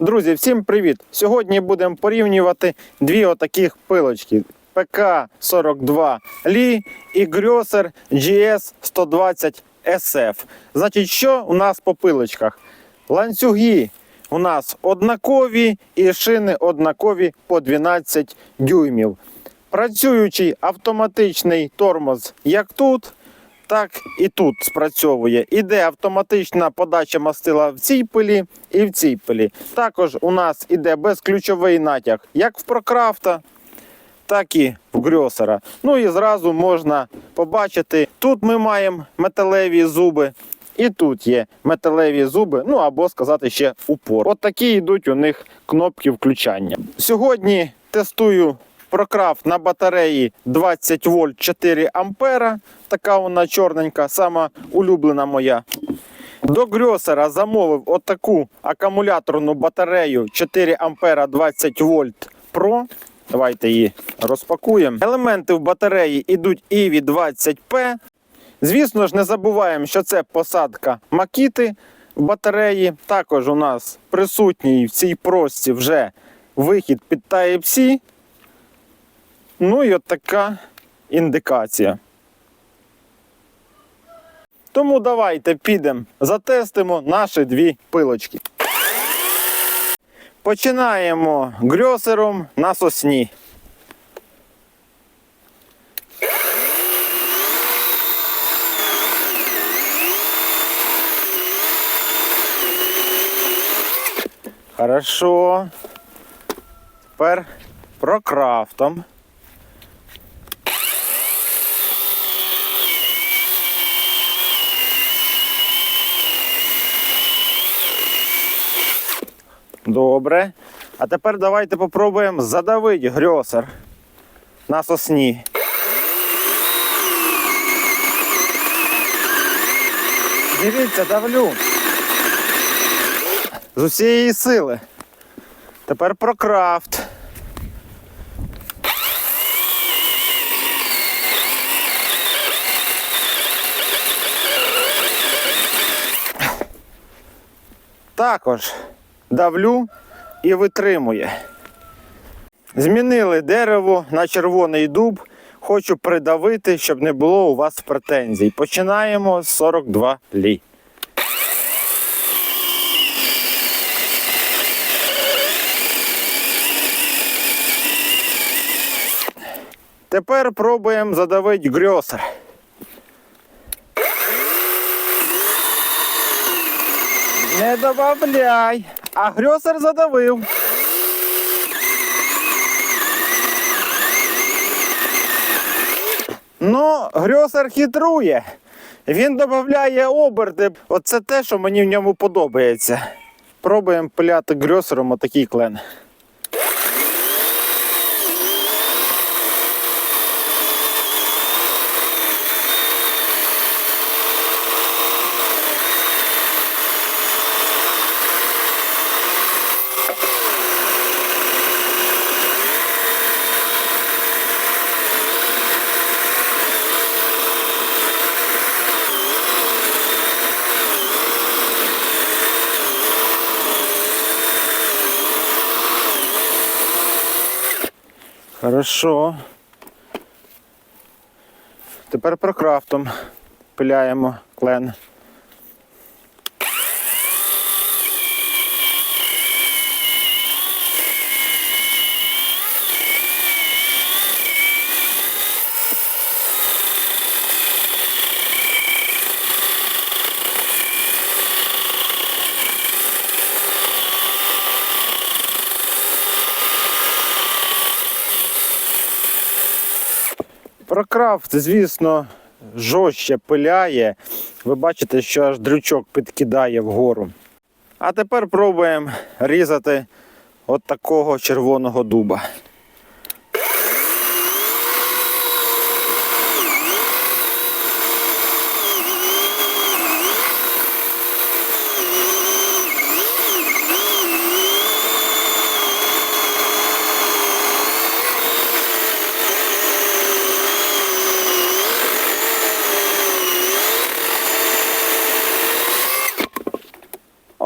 Друзі, всім привіт! Сьогодні будемо порівнювати дві отаких пилочки. ПК-42 Лі і Грьосер GS-120 SF. Значить, що у нас по пилочках? Ланцюги у нас однакові і шини однакові по 12 дюймів. Працюючий автоматичний тормоз як тут, так і тут спрацьовує. Іде автоматична подача мастила в цій пилі і в цій пилі. Також у нас іде безключовий натяг як в прокрафта, так і в грьосера. Ну і зразу можна побачити, тут ми маємо металеві зуби. І тут є металеві зуби, ну або сказати ще упор. От такі йдуть у них кнопки включання. Сьогодні тестую прокрафт на батареї 20 вольт 4 ампера. Така вона чорненька, сама улюблена моя. До грьосера замовив отаку акумуляторну батарею 4 ампера 20 вольт Pro. Давайте її розпакуємо. Елементи в батареї йдуть EV 20P. Звісно ж, не забуваємо, що це посадка макіти в батареї. Також у нас присутній в цій прості вже вихід під Type-C. Ну і от така індикація. Тому давайте підемо, затестимо наші дві пилочки. Починаємо грьосером на сосні. Хорошо. Тепер прокрафтом. Добре. А тепер давайте попробуємо задавити грьосер на сосні. Дивіться, давлю. З усієї сили. Тепер про крафт. Також давлю і витримує. Змінили дерево на червоний дуб. Хочу придавити, щоб не було у вас претензій. Починаємо з 42 лі. Тепер пробуємо задавити грьосер. Не добавляй, а грьосер задавив. Ну, грьосер хитрує. Він додає оберти. Оце те, що мені в ньому подобається. Пробуємо пиляти грьосером отакий клен. Хорошо. Тепер прокрафтом пиляємо клен. Прокрафт, звісно, жорстче пиляє. Ви бачите, що аж дрючок підкидає вгору. А тепер пробуємо різати от такого червоного дуба.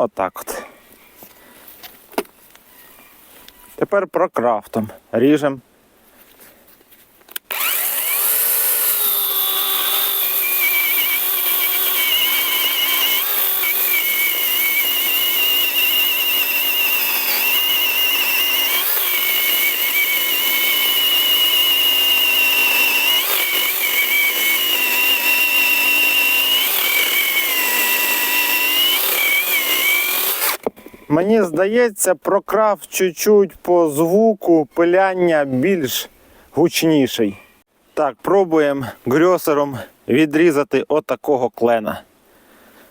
Отак от. Тепер про крафтом. Ріжемо Мені здається, прокрав чуть-чуть по звуку пиляння більш гучніший. Так, пробуємо грьосером відрізати отакого клена.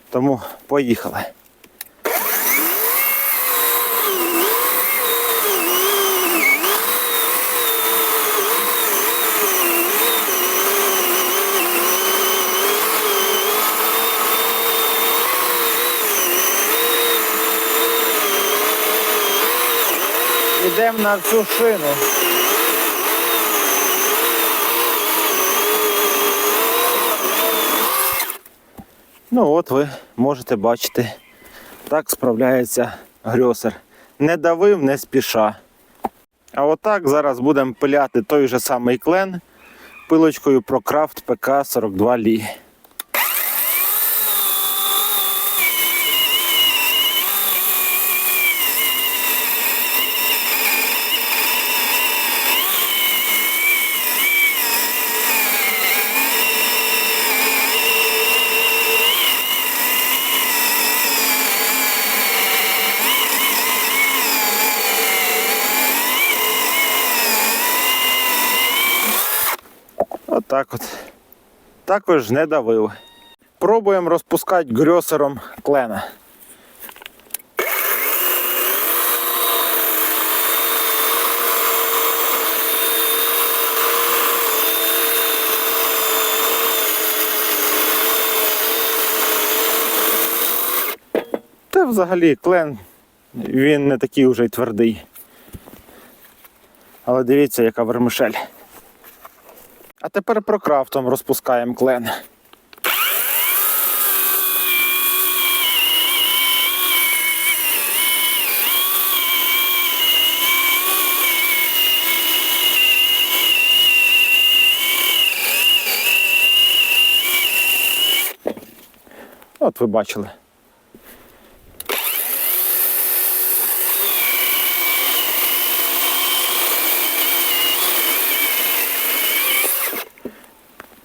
Тому поїхали. Йдемо на всю шину. Ну от ви можете бачити, так справляється грьосер. Не давив, не спіша. А отак зараз будемо пиляти той же самий клен пилочкою ProCraft PK42 Li. Отак от. Також не давив. Пробуємо розпускати грьосером клена. Та взагалі клен він не такий уже й твердий. Але дивіться, яка вермишель. Тепер прокрафтом розпускаємо клен. От ви бачили.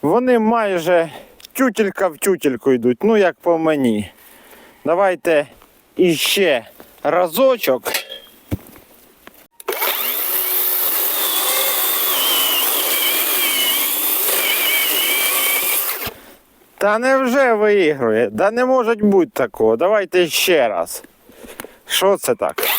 Вони майже тютелька в тютельку йдуть, ну як по мені. Давайте іще разочок. Та невже виігрує? Да не може бути такого. Давайте ще раз. Що це так?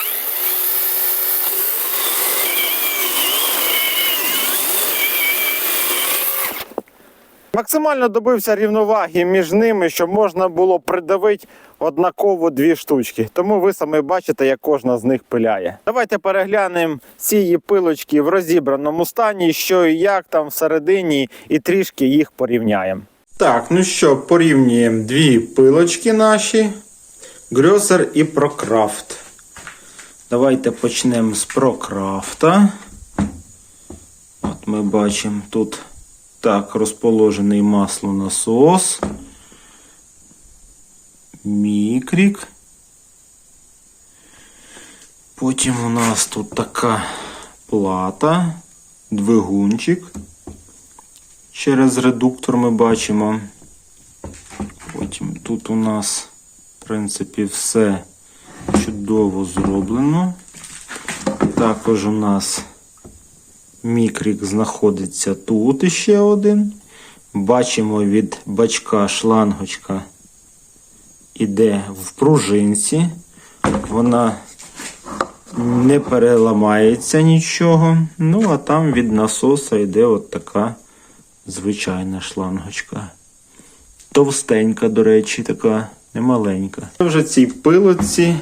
Максимально добився рівноваги між ними, щоб можна було придавити однаково дві штучки. Тому ви самі бачите, як кожна з них пиляє. Давайте переглянемо ці пилочки в розібраному стані, що і як там всередині, і трішки їх порівняємо. Так, ну що, порівнюємо дві пилочки наші: Грьосер і Прокрафт. Давайте почнемо з Прокрафта. От ми бачимо тут. Так, розположений маслонасос. Мікрік. Потім у нас тут така плата, двигунчик. Через редуктор ми бачимо. Потім тут у нас, в принципі, все чудово зроблено. Також у нас Мікрік знаходиться тут іще один. Бачимо від бачка шлангочка іде в пружинці. Вона не переламається нічого. Ну, а там від насоса йде от така звичайна шлангочка. Товстенька, до речі, така немаленька. Вже цій пилоці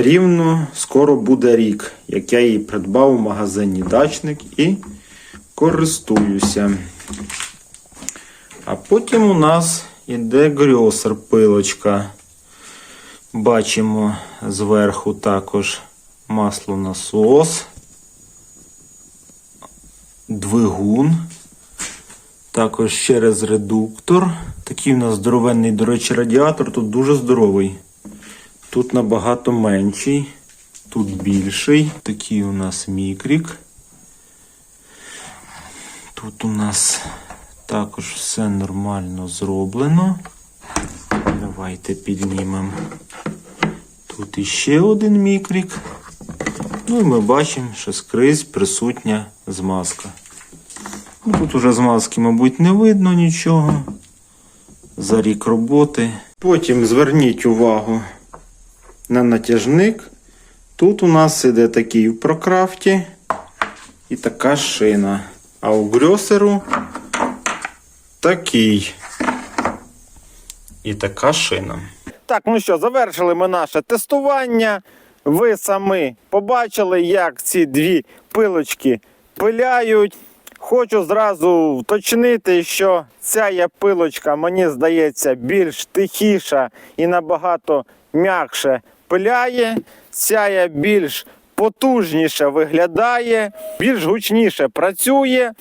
Рівно скоро буде рік, як я її придбав у магазині дачник і користуюся. А потім у нас іде грьосер пилочка. Бачимо зверху також маслонасос, двигун, також через редуктор. Такий у нас здоровенний, до речі, радіатор, тут дуже здоровий. Тут набагато менший, тут більший. Такий у нас мікрік. Тут у нас також все нормально зроблено. Давайте піднімемо. Тут іще один мікрік. Ну і ми бачимо, що скрізь присутня змазка. Ну, Тут уже змазки, мабуть, не видно нічого. За рік роботи. Потім зверніть увагу на натяжник. Тут у нас іде такий в прокрафті і така шина. А у грьосеру такий. І така шина. Так, ну що, завершили ми наше тестування. Ви самі побачили, як ці дві пилочки пиляють. Хочу зразу уточнити, що ця пилочка, мені здається, більш тихіша і набагато м'якше пиляє. Є більш потужніше виглядає, більш гучніше працює.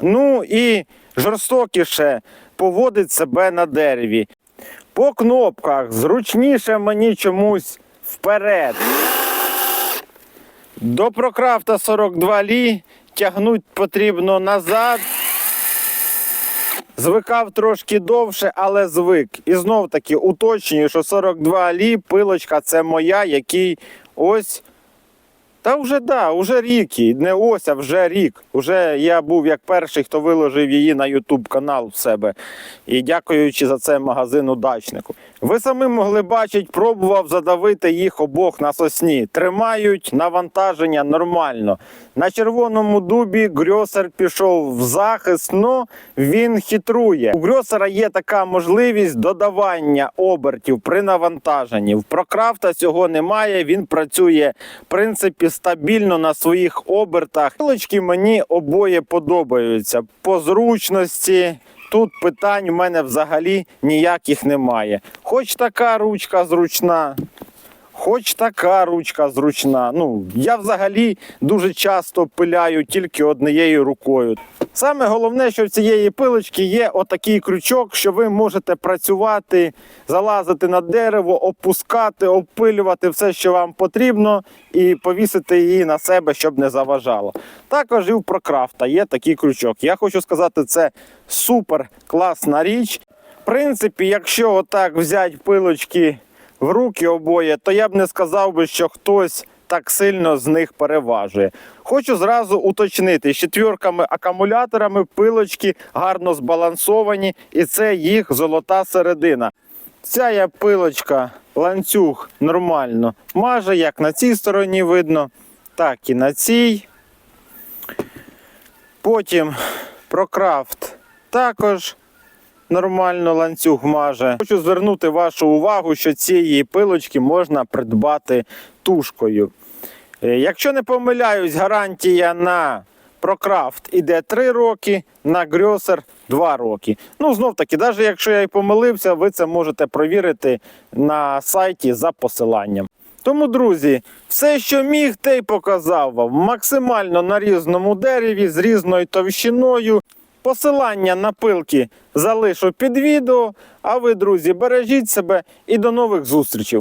Ну і жорстокіше поводить себе на дереві. По кнопках зручніше мені чомусь вперед. До Прокрафта 42 лі тягнуть потрібно назад. Звикав трошки довше, але звик. І знов таки уточнюю, що 42 лі пилочка це моя, який ось. Та вже да, вже рік, їй. не ось, а вже рік. Уже я був як перший, хто виложив її на YouTube канал в себе. І дякуючи за це магазину дачнику. Ви самі могли бачити, пробував задавити їх обох на сосні. Тримають навантаження нормально. На червоному дубі грьосер пішов в захист, но він хитрує. У грьосера є така можливість додавання обертів при навантаженні. В прокрафта цього немає. Він працює в принципі стабільно на своїх обертах. Пилочки мені обоє подобаються по зручності. Тут питань у мене взагалі ніяких немає. Хоч така ручка зручна, хоч така ручка зручна. Ну, я взагалі дуже часто пиляю тільки однією рукою. Саме головне, що в цієї пилочки є отакий крючок, що ви можете працювати, залазити на дерево, опускати, опилювати все, що вам потрібно, і повісити її на себе, щоб не заважало. Також і в прокрафта є такий крючок. Я хочу сказати, це супер класна річ. В принципі, якщо отак взяти пилочки в руки обоє, то я б не сказав би, що хтось так сильно з них переважує. Хочу зразу уточнити, з четвірками акумуляторами пилочки гарно збалансовані, і це їх золота середина. Ця є пилочка, ланцюг нормально маже, як на цій стороні видно, так і на цій. Потім прокрафт також нормально ланцюг маже. Хочу звернути вашу увагу, що цієї пилочки можна придбати тушкою. Е, Якщо не помиляюсь, гарантія на Прокрафт іде 3 роки, на Грьосер 2 роки. Ну, знов таки, навіть якщо я і помилився, ви це можете провірити на сайті за посиланням. Тому, друзі, все, що міг, те й показав вам. Максимально на різному дереві з різною товщиною. Посилання на пилки залишу під відео. А ви, друзі, бережіть себе і до нових зустрічей.